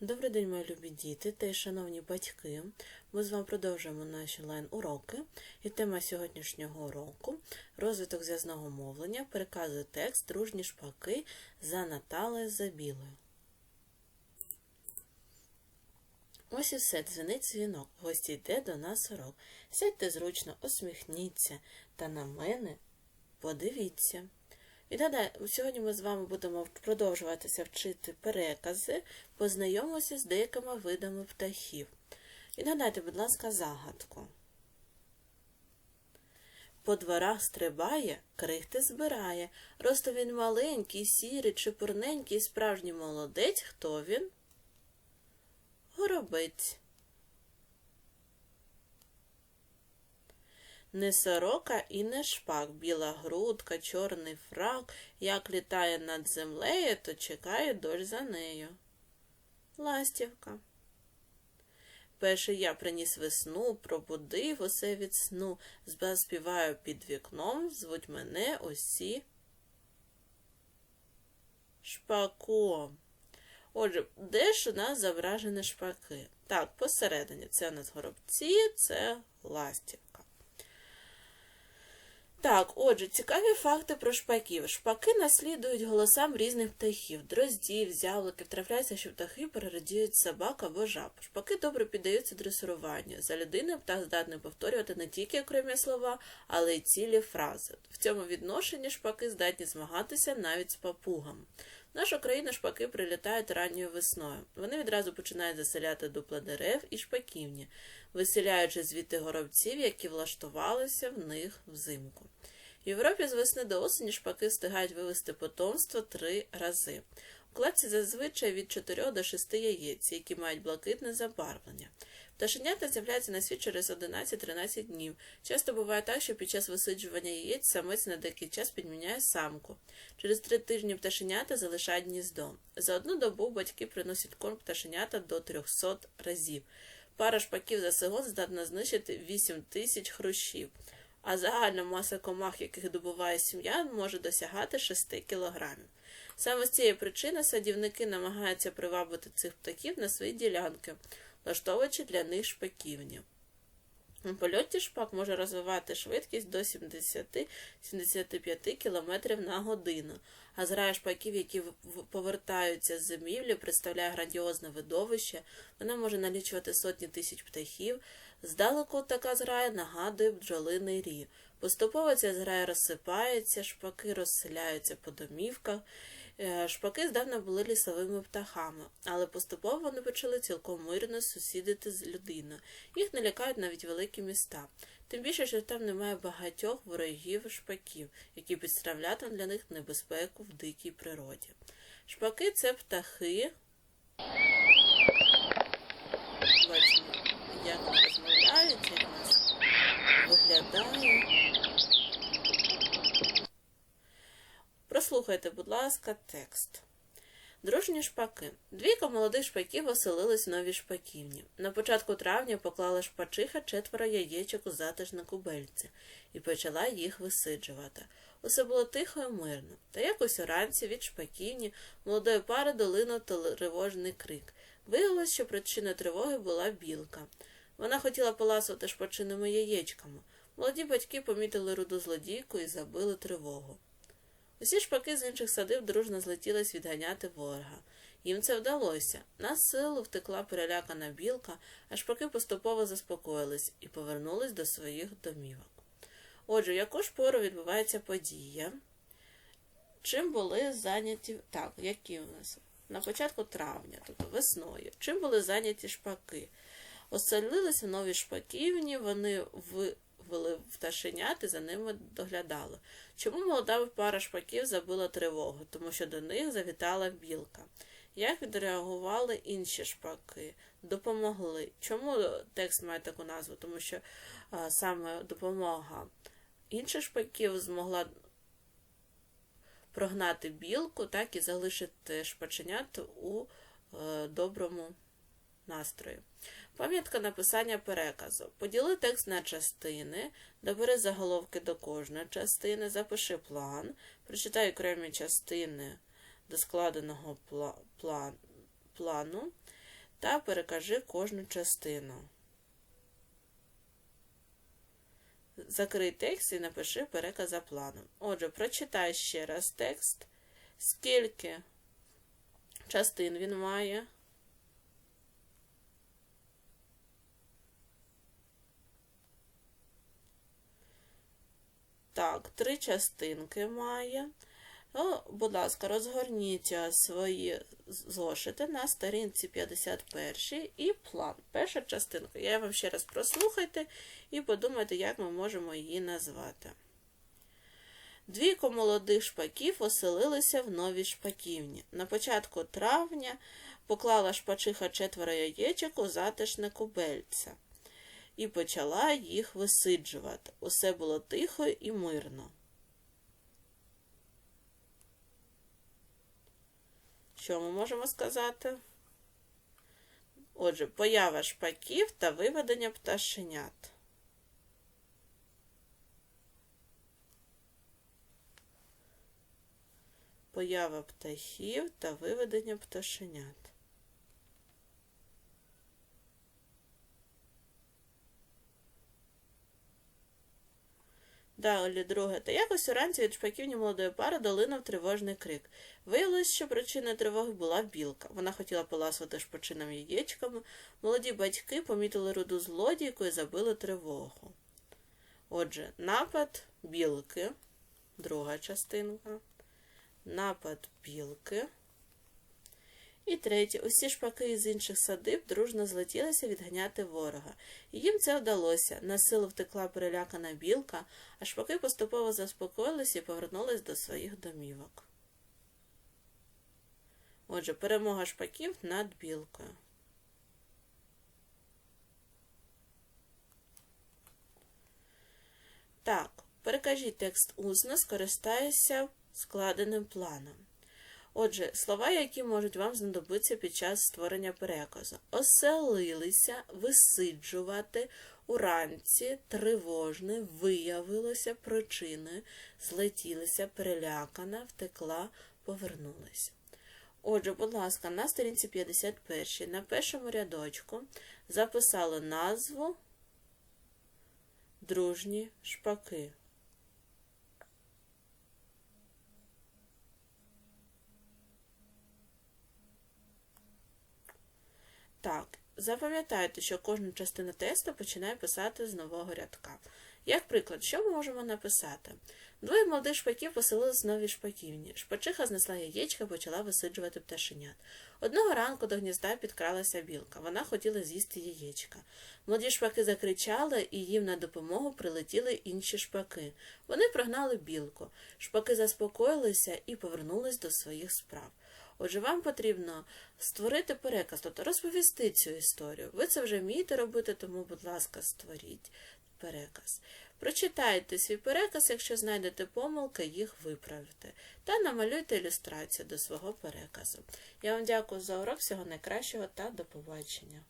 Добрий день, мої любі діти та й шановні батьки. Ми з вами продовжуємо наші онлайн-уроки. І тема сьогоднішнього уроку розвиток зв'язного мовлення переказує текст Дружні шпаки за Наталею Забілою. Ось і все, дзвенить дзвінок. Гості йде до нас урок. Сядьте зручно, усміхніться та на мене подивіться. Відгадай, сьогодні ми з вами будемо продовжуватися вчити перекази, познайомимося з деякими видами птахів. Відгадайте, будь ласка, загадку. По дворах стрибає, крихти збирає. Росту він маленький, сірий, чепурненький, справжній молодець. Хто він? Горобець. Не сорока і не шпак, біла грудка, чорний фрак, як літає над землею, то чекає дощ за нею. Ластівка. Перший я приніс весну, пробудив усе від сну, співаю під вікном, звуть мене усі шпаком. Отже, де ж у нас зображені шпаки? Так, посередині це у нас горобці, це ластівка. Так, отже, цікаві факти про шпаків. Шпаки наслідують голосам різних птахів, дроздів, зявликів, Трапляється, що птахи перерадіють собак або жаб. Шпаки добре піддаються дресуруванню. За людиною птах здатний повторювати не тільки окремі слова, але й цілі фрази. В цьому відношенні шпаки здатні змагатися навіть з папугами. В нашу країну шпаки прилітають ранньою весною. Вони відразу починають заселяти дупла дерев і шпаківні, виселяючи звідти горобців, які влаштувалися в них взимку. В Європі з весни до осені шпаки встигають вивести потомство три рази. У кладці зазвичай від 4 до 6 яєць, які мають блакитне забарвлення. Пташенята з'являються на світ через 11-13 днів. Часто буває так, що під час висиджування яєць самець на деякий час підміняє самку. Через три тижні пташенята залишають гніздо. За одну добу батьки приносять корм пташенята до 300 разів. Пара шпаків за сезон здатна знищити 8 тисяч хрущів, а загальна маса комах, яких добуває сім'я, може досягати 6 кілограмів. Саме з цієї причини садівники намагаються привабити цих птахів на свої ділянки влаштовуючи для них шпаківню. У польоті шпак може розвивати швидкість до 70-75 км на годину, а зграя шпаків, які повертаються з зимівлі, представляє грандіозне видовище, вона може налічувати сотні тисяч птахів. Здалеку така зграя нагадує бджолиний рій. Поступово ця зграя розсипається, шпаки розселяються по домівках. Е, шпаки здавна були лісовими птахами, але поступово вони почали цілком мирно сусідити з людиною. Їх не лякають навіть великі міста. Тим більше, що там немає багатьох ворогів шпаків, які підставлятимуть для них небезпеку в дикій природі. Шпаки це птахи. Бачимо, як розмовляють, як нас виглядає. Прослухайте, будь ласка, текст. Дружні шпаки. Двійко молодих шпаків оселились в новій шпаківні. На початку травня поклала шпачиха четверо яєчок у затишне кубельці і почала їх висиджувати. Усе було тихо і мирно. Та якось уранці від шпаківні молодої пари долинув тривожний крик. Виявилось, що причиною тривоги була білка. Вона хотіла поласувати шпачиними яєчками. Молоді батьки помітили руду злодійку і забили тривогу. Усі шпаки з інших садив дружно злетілись відганяти ворога. Їм це вдалося. На силу втекла перелякана білка, а шпаки поступово заспокоїлись і повернулись до своїх домівок. Отже, яку ж пору відбувається подія? Чим були зайняті. Так, які у нас? На початку травня, тобто весною. Чим були зайняті шпаки? Оселилися в нові шпаківні, вони в вели пташенят і за ними доглядали. Чому молода пара шпаків забила тривогу? Тому що до них завітала білка. Як відреагували інші шпаки? Допомогли. Чому текст має таку назву? Тому що а, саме допомога інших шпаків змогла прогнати білку, так і залишити шпаченят у е, доброму настрою. Пам'ятка написання переказу. Поділи текст на частини, добери заголовки до кожної частини, запиши план, прочитай окремі частини до складеного плану. та перекажи кожну частину. Закрий текст і напиши переказ за планом. Отже, прочитай ще раз текст, скільки частин він має. Так, три частинки має. О, будь ласка, розгорніть е, свої зошити на сторінці 51 і план. Перша частинка. Я вам ще раз прослухайте і подумайте, як ми можемо її назвати. Двійко молодих шпаків оселилися в новій шпаківні. На початку травня поклала шпачиха четверо яєчок у затишне кубельце і почала їх висиджувати. Усе було тихо і мирно. Що ми можемо сказати? Отже, поява шпаків та виведення пташенят. Поява птахів та виведення пташенят. Далі друге. Та якось уранці від шпаківні молодої пари долинув тривожний крик. Виявилось, що причиною тривоги була білка. Вона хотіла поласувати шпочинам яєчками. Молоді батьки помітили руду злодійку і забили тривогу. Отже, напад білки, друга частинка. Напад білки. І третє. Усі шпаки із інших садиб дружно злетілися відганяти ворога. І їм це вдалося. На силу втекла перелякана білка, а шпаки поступово заспокоїлися і повернулись до своїх домівок. Отже, перемога шпаків над білкою. Так, перекажіть текст усно, скористаюся складеним планом. Отже, слова, які можуть вам знадобитися під час створення переказу. Оселилися, висиджувати, уранці, тривожне, виявилося причиною, злетілися, перелякана, втекла, повернулася. Отже, будь ласка, на сторінці 51 на першому рядочку записали назву дружні шпаки. Так, запам'ятайте, що кожна частина тесту починає писати з нового рядка. Як приклад, що ми можемо написати? Двоє молодих шпаків поселились в новій шпаківні. Шпачиха знесла яєчка і почала висиджувати пташенят. Одного ранку до гнізда підкралася білка. Вона хотіла з'їсти яєчка. Молоді шпаки закричали, і їм на допомогу прилетіли інші шпаки. Вони прогнали білку. Шпаки заспокоїлися і повернулись до своїх справ. Отже, вам потрібно створити переказ, тобто розповісти цю історію. Ви це вже вмієте робити, тому, будь ласка, створіть переказ. Прочитайте свій переказ, якщо знайдете помилки, їх виправте. Та намалюйте ілюстрацію до свого переказу. Я вам дякую за урок, всього найкращого та до побачення.